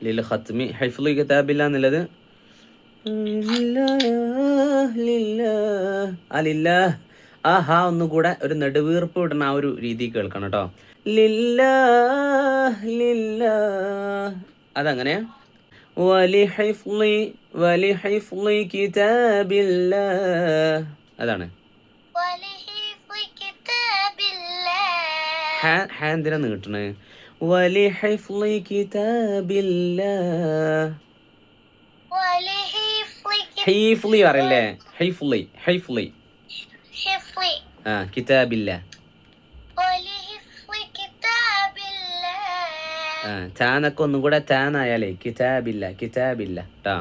ലിൽ ഖത്മി ഹൈഫ്ലി കിതാബില്ല എന്നുള്ളത് അലില്ല ആ ഒന്നും ഒന്നുകൂടെ ഒരു നെടുവീർപ്പ് വിടുന്ന ആ ഒരു രീതി കേൾക്കണം കേട്ടോ. ലില്ല ലില്ല അതങ്ങനെ. അതാണ്. ഹ ഹ എന്തിനാ നീട്ടണേ വലി ഹൈഫ്ലി ഹൈഫ്ലി ഹൈഫ്ലി ഹൈഫ്ലി ആ ആ ഒന്നും കൂടെ ചാനായാലേ കിതാബില്ല കിതാബില്ല കേട്ടോ